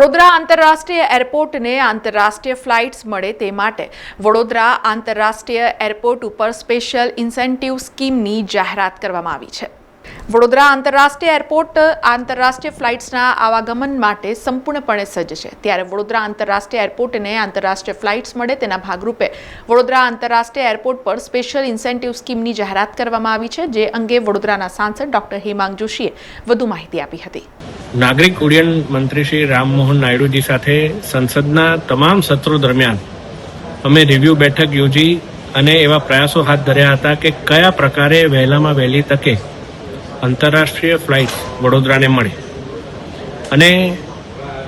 વડોદરા આંતરરાષ્ટ્રીય એરપોર્ટને આંતરરાષ્ટ્રીય ફ્લાઇટ્સ મળે તે માટે વડોદરા આંતરરાષ્ટ્રીય એરપોર્ટ ઉપર સ્પેશિયલ ઇન્સેન્ટિવ સ્કીમની જાહેરાત કરવામાં આવી છે. વડોદરા આંતરરાષ્ટ્રીય એરપોર્ટ, આંતરરાષ્ટ્રીય ફ્લાઇટ્સના આવાગમન માટે સંપૂર્ણપણે સજ્જ છે. ત્યારે વડોદરા આંતરરાષ્ટ્રીય એરપોર્ટને આંતરરાષ્ટ્રીય ફ્લાઇટ્સ મળે તેના ભાગરૂપે વડોદરા આંતરરાષ્ટ્રીય એરપોર્ટ પર સ્પેશિયલ ઇન્સેન્ટિવ સ્કીમની જાહેરાત કરવામાં આવી છે, જે અંગે વડોદરાના સાંસદ ડોક્ટર હેમાંગ જોશીએ વધુ માહિતી આપી હતી. નાગરિક ઉડ્ડયન મંત્રી શ્રી રામમોહન નાયડુજી સાથે સંસદના તમામ સત્રો દરમિયાન અમે રિવ્યુ બેઠક યોજી અને એવા પ્રયાસો હાથ ધર્યા હતા કે કયા પ્રકારે વહેલામાં વહેલી તકે આંતરરાષ્ટ્રીય ફ્લાઇટ વડોદરાને મળે. અને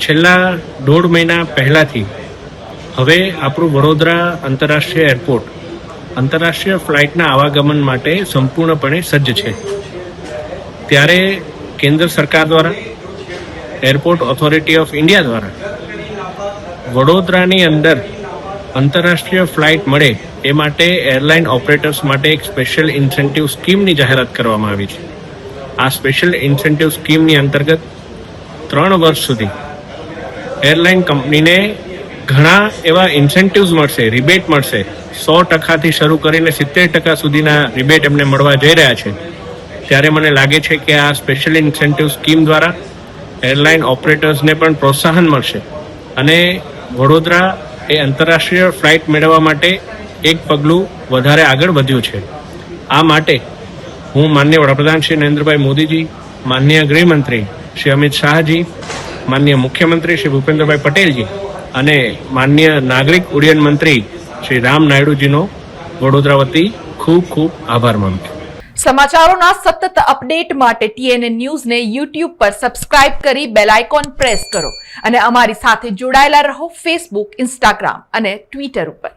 છેલ્લા દોઢ મહિના પહેલાંથી હવે આપણું વડોદરા આંતરરાષ્ટ્રીય એરપોર્ટ આંતરરાષ્ટ્રીય ફ્લાઇટના આવાગમન માટે સંપૂર્ણપણે સજ્જ છે. ત્યારે કેન્દ્ર સરકાર દ્વારા એરપોર્ટ ઓથોરિટી ઓફ ઇન્ડિયા દ્વારા વડોદરાની અંદર આંતરરાષ્ટ્રીય ફ્લાઇટ મળે એ માટે એરલાઇન ઓપરેટર્સ માટે એક સ્પેશિયલ ઇન્સેન્ટિવ સ્કીમની જાહેરાત કરવામાં આવી છે. આ સ્પેશિયલ ઇન્સેન્ટિવ સ્કીમની અંતર્ગત ત્રણ વર્ષ સુધી એરલાઇન કંપનીને ઘણા એવા ઇન્સેન્ટિવ્સ મળશે રિબેટ મળશે. સો ટકાથી શરૂ કરીને સિત્તેર ટકા સુધીના રિબેટ એમને મળવા જઈ રહ્યા છે. ત્યારે મને લાગે છે કે આ સ્પેશિયલ ઇન્સેન્ટિવ સ્કીમ દ્વારા એરલાઇન ઓપરેટર્સને પણ પ્રોત્સાહન મળશે. અને વડોદરા એ આંતરરાષ્ટ્રીય ફ્લાઇટ મેળવવા માટે એક પગલું વધારે આગળ વધ્યું છે. આ માટે હું માન્ય વડાપ્રધાન શ્રી નરેન્દ્રભાઈ મોદીજી, માન્ય ગૃહમંત્રી શ્રી અમિત શાહજી, માન્ય મુખ્યમંત્રી શ્રી ભૂપેન્દ્રભાઈ પટેલજી અને માન્ય નાગરિક ઉડ્ડયન મંત્રી શ્રી રામ નાયડુજીનો વડોદરા વતી ખૂબ ખૂબ આભાર માનું સમાચારોના સતત અપડેટ માટે ટીએનએ ન્યૂઝને યુટ્યુબ પર સબસ્ક્રાઇબ કરી બેલ આઇકોન પ્રેસ કરો અને અમારી સાથે જોડાયેલા રહો ફેસબુક, ઇન્સ્ટાગ્રામ અને ટ્વિટર ઉપર.